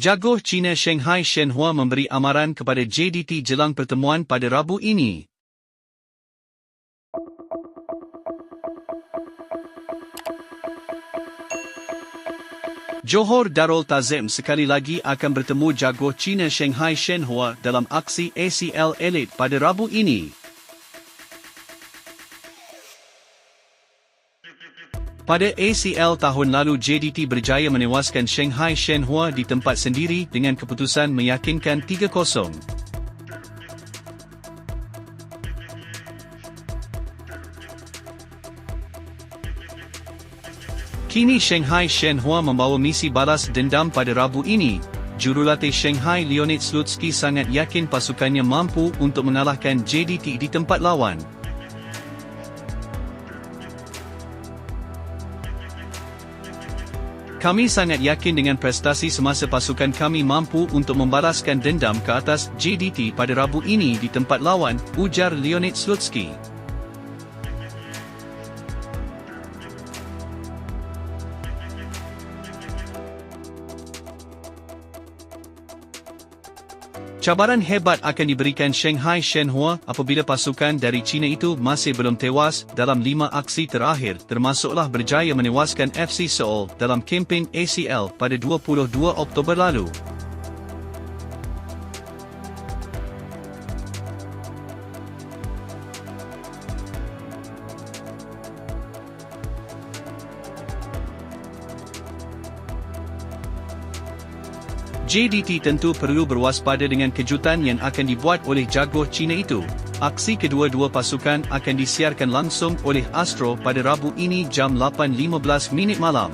Jagoh China Shanghai Shenhua memberi amaran kepada JDT jelang pertemuan pada Rabu ini. Johor Darul Tazim sekali lagi akan bertemu jagoh China Shanghai Shenhua dalam aksi ACL Elite pada Rabu ini. Pada ACL tahun lalu JDT berjaya menewaskan Shanghai Shenhua di tempat sendiri dengan keputusan meyakinkan 3-0. Kini Shanghai Shenhua membawa misi balas dendam pada Rabu ini. Jurulatih Shanghai Leonid Slutsky sangat yakin pasukannya mampu untuk mengalahkan JDT di tempat lawan. Kami sangat yakin dengan prestasi semasa pasukan kami mampu untuk membalaskan dendam ke atas JDT pada Rabu ini di tempat lawan, ujar Leonid Slutsky. Cabaran hebat akan diberikan Shanghai Shenhua apabila pasukan dari China itu masih belum tewas dalam lima aksi terakhir termasuklah berjaya menewaskan FC Seoul dalam kempen ACL pada 22 Oktober lalu. JDT tentu perlu berwaspada dengan kejutan yang akan dibuat oleh jagoh China itu. Aksi kedua-dua pasukan akan disiarkan langsung oleh Astro pada Rabu ini jam 8.15 minit malam.